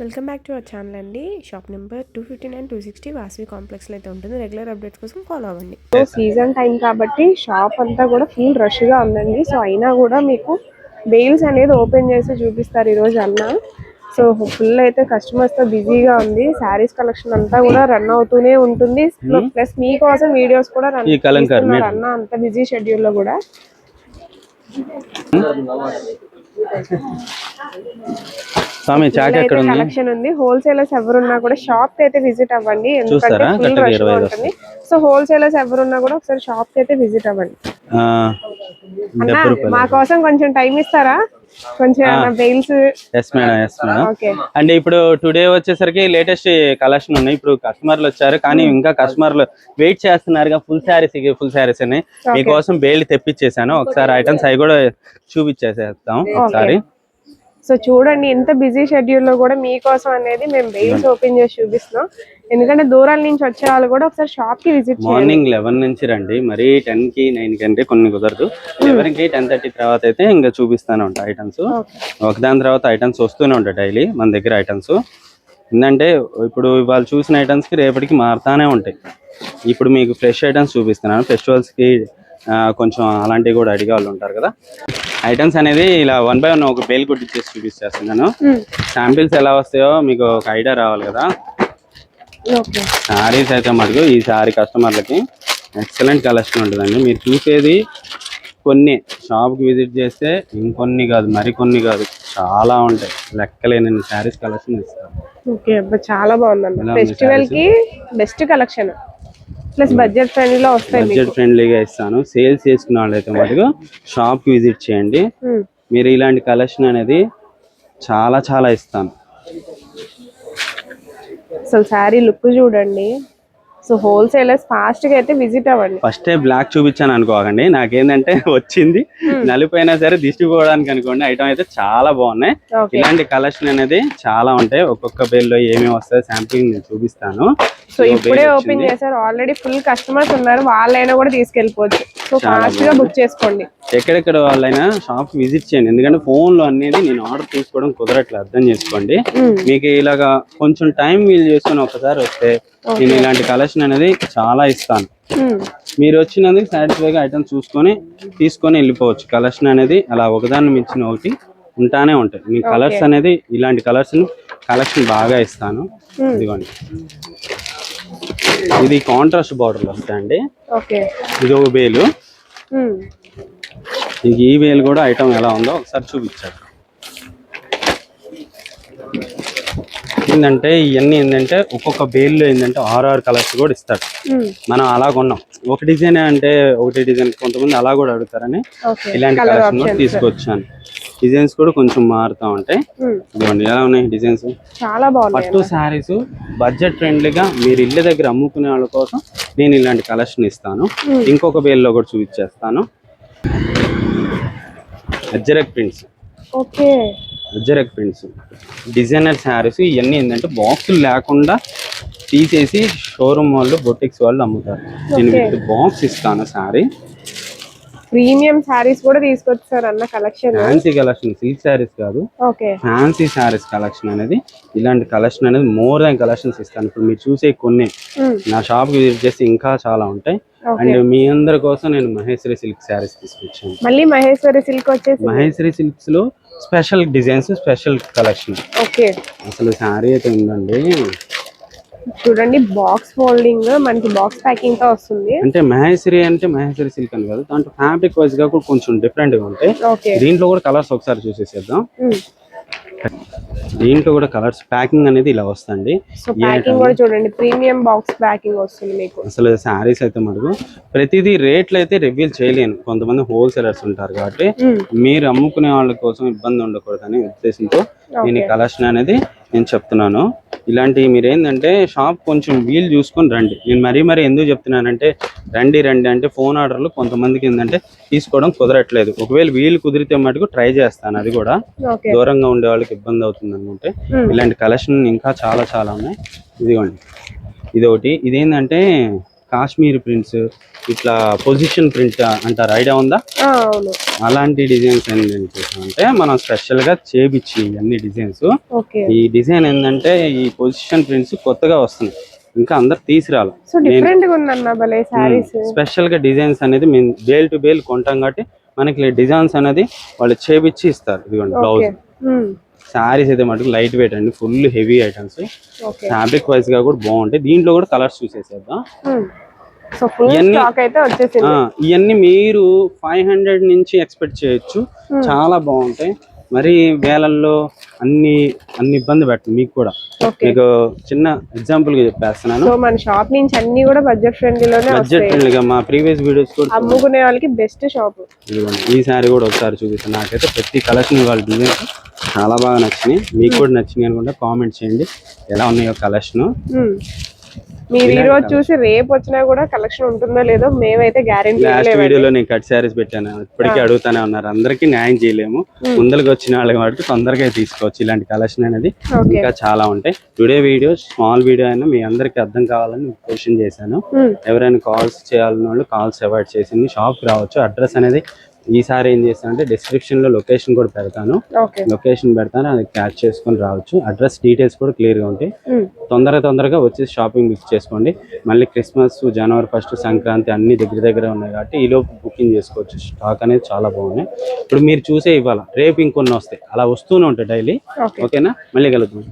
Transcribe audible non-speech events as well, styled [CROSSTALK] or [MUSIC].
Welcome back to our channel అండి. Shop number two fifty nine two sixty Vasavi కాంప్లెక్స్లో అయితే ఉంటుంది. Regular updates కోసం ఫాలో అవ్వండి. సో సీజన్ టైం కాబట్టి షాప్ అంతా కూడా ఫుల్ రష్గా ఉందండి. సో అయినా కూడా మీకు బెయిల్స్ అనేది ఓపెన్ చేసి చూపిస్తారు ఈ రోజు అన్న. సో ఫుల్ అయితే కస్టమర్స్తో బిజీగా ఉంది. శారీస్ కలెక్షన్ అంతా కూడా రన్ అవుతూనే ఉంటుంది. ప్లస్ మీకోసం వీడియోస్ కూడా రన్ ఈ కలంకారీ చేస్తున్నారు అన్న. అంత బిజీ షెడ్యూల్లో కూడా. స్వామి చాట్ ఎక్కడ ఉంది? కలెక్షన్ ఉంది. హోల్సేలర్స్ ఎవరున్నా కూడా షాప్కి అయితే విజిట్ అవ్వండి. ఎందుకంటే చూస్తారా? ఫుల్ రష్ ఉంటుంది. సో హోల్సేలర్స్ ఎవరున్నా కూడా ఒకసారి షాప్కి అయితే విజిట్ అవ్వండి. మా కోసం కొంచెం టైం ఇస్తారా? కొంచెం bales yes madam yes madam okay and ఇప్పుడు టుడే వచ్చేసరికి లేటెస్ట్ కలెక్షన్ ఉన్నాయి. ఇప్పుడు కస్టమర్లు వచ్చారు. కానీ ఇంకా కస్టమర్లు వెయిట్ చేస్తున్నారు ఫుల్ శారీస్ ఫుల్ శారీస్ అని. మీకోసం బేల్ తెప్పించేసాను ఒకసారి ఐటమ్స్ అవి కూడా చూపించేసేస్తాం ఒకసారి. సో చూడండి ఎంత బిజీ షెడ్యూల్లో కూడా మీకోసం అనేది మేము బెయిల్స్ ఓపెన్ చేసి చూపిస్తున్నాం. ఎందుకంటే దూరాల నుంచి వచ్చే వాళ్ళు కూడా ఒకసారి షాప్కి విజిట్ మార్నింగ్ లెవెన్ నుంచి రండి. మరి టెన్కి నైన్కి అంటే కొన్ని కుదరదు. లెవెన్కి టెన్ థర్టీ తర్వాత అయితే ఇంకా చూపిస్తానే ఉంటాయి ఐటమ్స్ ఒకదాని తర్వాత ఐటమ్స్ వస్తూనే ఉంటాయి డైలీ మన దగ్గర ఐటమ్స్ ఏంటంటే ఇప్పుడు ఇవాళ చూసిన ఐటమ్స్కి రేపటికి మారుతానే ఉంటాయి. ఇప్పుడు మీకు ఫ్రెష్ ఐటమ్స్ చూపిస్తున్నాను. ఫెస్టివల్స్కి ఆ, కొంచెం అలాంటివి కూడా అడిగే వాళ్ళు ఉంటారు కదా. ఐటమ్స్ అనేది ఇలా వన్ బై వన్ ఒక బేల్ కొట్టించేసి చూపిస్తున్నాను శాంపిల్స్ ఎలా వస్తాయో మీకు ఒక ఐడియా రావాలి కదా. శారీస్ అయితే మటుకు ఈ శారీ కస్టమర్లకి ఎక్సలెంట్ కలెక్షన్ ఉంటుందండి. మీరు చూసేది కొన్ని షాప్కి విజిట్ చేస్తే ఇంకొన్ని కాదు మరికొన్ని కాదు చాలా ఉంటాయి. లెక్కలేని శారీస్ కలెక్షన్ ఓకే అబ్బా చాలా ఉంది ఫెస్టివల్కి బెస్ట్ కలెక్షన్ ప్లస్ బడ్జెట్ ఫ్రెండ్లీలో వస్తాయి బడ్జెట్ ఫ్రెండ్లీగా ఇస్తాను. సేల్స్ చేసుకున్న వాళ్ళైతే మటుకు షాప్కి విజిట్ చేయండి. ఉమ్. మీరు ఇలాంటి కలెక్షన్ అనేది చాలా చాలా ఇస్తాను. అసలు శారీ లుక్ చూడండి. సో హోల్సేలర్స్ ఫాస్ట్గా అయితే విజిట్ అవ్వండి. ఫస్ట్ బ్లాక్ చూపించాను అనుకోకండి. నాకేంటంటే [LAUGHS] వచ్చింది. నలిపోయినా సరే దిష్టి పోవడానికి అనుకోండి. ఐటమ్ అయితే చాలా బాగున్నాయి. ఇలాంటి కలెక్షన్ అనేది చాలా ఉంటాయి. ఒక్కొక్క బేల్లో ఏమేమి వస్తాయో శాంపిల్ నేను చూపిస్తాను. సో ఇప్పుడే ఓపెన్ చేశారు. ఆల్రెడీ ఫుల్ కస్టమర్స్ ఉన్నారు. వాళ్ళైనా కూడా తీసుకెళ్ళిపోవచ్చు. సో ఫాస్ట్గా బుక్ చేసుకోండి. ఎక్కడెక్కడ వాళ్ళైనా షాప్ విజిట్ చేయండి. ఎందుకంటే ఫోన్లో అనేది నేను ఆర్డర్ తీసుకోవడం కుదరట్లేదు అర్థం చేసుకోండి. మీకు ఇలాగా కొంచెం టైం వీలు చేసుకొని ఒకసారి వస్తే నేను ఇలాంటి కలెక్షన్ అనేది చాలా ఇస్తాను. మీరు వచ్చినందుకు సాటిస్ఫైగా ఐటమ్ చూసుకొని తీసుకొని వెళ్ళిపోవచ్చు. కలెక్షన్ అనేది అలా ఒకదాన్ని మించిన ఒకటి ఉంటానే ఉంటాయి. మీ కలర్స్ అనేది ఇలాంటి కలర్స్ కలెక్షన్ బాగా ఇస్తాను. ఇదిగోండి. ఇది కాంట్రాస్ట్ బార్డర్లు వస్తాయండి. ఇది ఒక. ఇంక ఈ వేలు కూడా ఐటమ్ ఎలా ఉందో ఒకసారి చూపించాడు. ఏంటంటే ఇవన్నీ ఏంటంటే ఒక్కొక్క బేల్లో ఏంటంటే ఆరు ఆరు కలర్స్ కూడా ఇస్తాడు. మనం అలా కొన్నాం. ఒక డిజైన్ అంటే ఒకటి డిజైన్ కొంతమంది అలా కూడా అడుగుతారని ఇలాంటి కలెక్షన్ కూడా తీసుకొచ్చాను. డిజైన్స్ కూడా కొంచెం మారుతూ ఉంటాయి. ఇదిగోండి ఎలా ఉన్నాయి డిజైన్స్? చాలా బాగున్నాయి పట్టు శారీస్ బడ్జెట్ ఫ్రెండ్లీగా మీరు ఇళ్ళ దగ్గర అమ్ముకునే వాళ్ళ కోసం నేను ఇలాంటి కలెక్షన్ ఇస్తాను. ఇంకొక బేల్లో కూడా చూపించేస్తాను. Ajrakh prints. Okay. Ajrakh prints designer saris ఇవన్నీ ఏంటంటే బాక్సులు లేకుండా తీసేసి షోరూమ్ వాళ్ళు బొటిక్స్ వాళ్ళు అమ్ముతారు. నేను విత్ బాక్స్ ఇస్తాను శారీ ప్రీమియం శారీస్ కూడా తీసుకొచ్చారు అన్న collection fancy collection silk saris కాదు. ఓకే ఫ్యాన్సీ శారీస్ కలెక్షన్ అనేది ఇలాంటి కలెక్షన్ అనేది మోర్ దాన్ కలెక్షన్స్ ఇస్తాను. ఇప్పుడు మీరు చూసే కొన్ని ఉమ్. నా షాప్ విజిట్ చేసి ఇంకా చాలా ఉంటాయి. అండ్ మీ అందరి కోసం నేను మహేశ్వరి సిల్క్ శారీస్ తీసుకొచ్చాను. మళ్ళీ మహేశ్వరి సిల్క్ వచ్చేసి Maheshwari సిల్క్స్లో special designs special collection. Okay. అసలు శారీ అయితే ఉందండి. చూడండి బాక్స్ ఫోల్డింగ్ మనకి బాక్స్ ప్యాకింగ్తో వస్తుంది. అంటే మహేశ్వరి అంటే మహేశ్వరి సిల్క్ అని కాదు దాంట్లో ఫ్యాబ్రిక్ వైజ్గా కూడా కొంచెం డిఫరెంట్గా ఉంటాయి. దీంట్లో కూడా కలర్స్ ఒకసారి చూసేసేద్దాం. దీంట్లో కూడా కలర్స్ ప్యాకింగ్ అనేది ఇలా వస్తుంది. సో ప్యాకింగ్ కూడా చూడండి ప్రీమియం బాక్స్ ప్యాకింగ్ వస్తుంది మీకు. అసలు శారీస్ అయితే మటుకు ప్రతిదీ రేట్లు అయితే రివీల్ చేయలేను. కొంతమంది హోల్సేలర్స్ ఉంటారు కాబట్టి. మీరు అమ్ముకునే వాళ్ళ కోసం ఇబ్బంది ఉండకూడదని ఉద్దేశంతో నేను ఈ కలెక్షన్ అనేది నేను చెప్తున్నాను. ఇలాంటి మీరు ఏంటంటే షాప్ కొంచెం వీలు చూసుకొని రండి. నేను మరీ మరీ ఎందుకు చెప్తున్నానంటే రండి రండి అంటే ఫోన్ ఆర్డర్లు కొంతమందికి ఏంటంటే తీసుకోవడం కుదరట్లేదు. ఒకవేళ వీలు కుదిరితే మటుకు ట్రై చేస్తాను అది కూడా. దూరంగా ఉండే వాళ్ళకి ఇబ్బంది అవుతుంది అనుకుంటే. ఇలాంటి కలెక్షన్ ఇంకా చాలా చాలా ఉన్నాయి. ఇదిగోండి. ఇది ఒకటి ఇదేంటంటే కాశ్మీర్ ప్రింట్స్ ఇట్లా పొజిషన్ ప్రింట్ అంటారు. ఐడియా ఉందా? అలాంటి డిజైన్స్ అంటే మనం స్పెషల్గా చేపించి అన్ని డిజైన్స్ ఈ డిజైన్ ఏంటంటే ఈ పొజిషన్ ప్రింట్స్ కొత్తగా వస్తున్నాయి. ఇంకా అందరు తీసుకురాలి శారీస్ స్పెషల్గా డిజైన్స్ అనేది మేము బేల్ టు బేల్ కొంటాం కాబట్టి మనకి డిజైన్స్ అనేది వాళ్ళు చేపించి ఇస్తారు. ఇదిగోండి బ్లౌజ్ శారీస్ అయితే మటుకు లైట్ వెయిట్ అండి ఫుల్ హెవీ ఐటమ్స్ ఫ్యాబ్రిక్ వైజ్గా కూడా బాగుంటాయి. దీంట్లో కూడా కలర్స్ చూసేసేద్దాం. ఫుల్ ఇవన్నీ- మీరు ఫైవ్ హండ్రెడ్ నుంచి ఎక్స్పెక్ట్ చేయొచ్చు. చాలా బాగుంటాయి. మరి వేలల్లో అన్ని అన్ని ఇబ్బంది పెట్టండి మీకు కూడా. మీకు చిన్న ఎగ్జాంపుల్గా చెప్పేస్తున్నాను. సో మన షాప్ నుంచి అన్ని కూడా బడ్జెట్ ఫ్రెండ్లీలోనే బడ్జెట్ ఫ్రెండ్లీగా మా ప్రీవియస్ వీడియోస్ కూడా అమ్ముకునే వాళ్ళకి బెస్ట్ షాప్ ఈ శారీ కూడా ఒకసారి చూపిస్తాను. నాకైతే ప్రతి కలెక్షన్ వాళ్ళ డిజైన్స్ చాలా బాగా నచ్చినాయి. మీకు కూడా నచ్చినాయి అనుకుంటే కామెంట్ చేయండి. ఎలా ఉన్నాయో కలెక్షన్ మీరు ఈ రోజు చూసి రేపు వచ్చినా కూడా కలెక్షన్ ఉంటుందో లేదో మేమైతే గ్యారెంటీ లాస్ట్ వీడియోలో నేను కట్ శారీస్ పెట్టాను. ఇప్పటికీ అడుగుతానే ఉన్నారు. అందరికీ న్యాయం చేయలేము. ముందరికి వచ్చిన వాళ్ళకి వాటికి తొందరగా తీసుకోవచ్చు. ఇలాంటి కలెక్షన్ అనేది ఇంకా చాలా ఉంటాయి. టుడే వీడియో స్మాల్ వీడియో అయినా మీ అందరికి అర్థం కావాలని క్వశ్చన్ చేశాను. ఎవరైనా కాల్స్ చేయాలన్న వాళ్ళు కాల్స్ అవాయిడ్ చేసింది షాప్కి రావచ్చు. అడ్రస్ అనేది ఈసారి ఏం చేస్తానంటే డిస్క్రిప్షన్లో లొకేషన్ కూడా పెడతాను. లొకేషన్ పెడతాను అది క్యాచ్ చేసుకొని రావచ్చు. అడ్రస్ డీటెయిల్స్ కూడా క్లియర్గా ఉంటాయి. తొందరగా తొందరగా వచ్చి షాపింగ్ బుక్ చేసుకోండి. మళ్ళీ క్రిస్మస్ జనవరి ఫస్ట్ సంక్రాంతి అన్ని దగ్గర దగ్గర ఉన్నాయి కాబట్టి ఈలోపు బుకింగ్ చేసుకోవచ్చు. స్టాక్ అనేది చాలా బాగున్నాయి. ఇప్పుడు మీరు చూసే ఇవ్వాలి? రేపు ఇంకొన్ని వస్తాయి. అలా వస్తూనే ఉంటాయి డైలీ ఓకే ఓకేనా మళ్ళీ కలుద్దాం.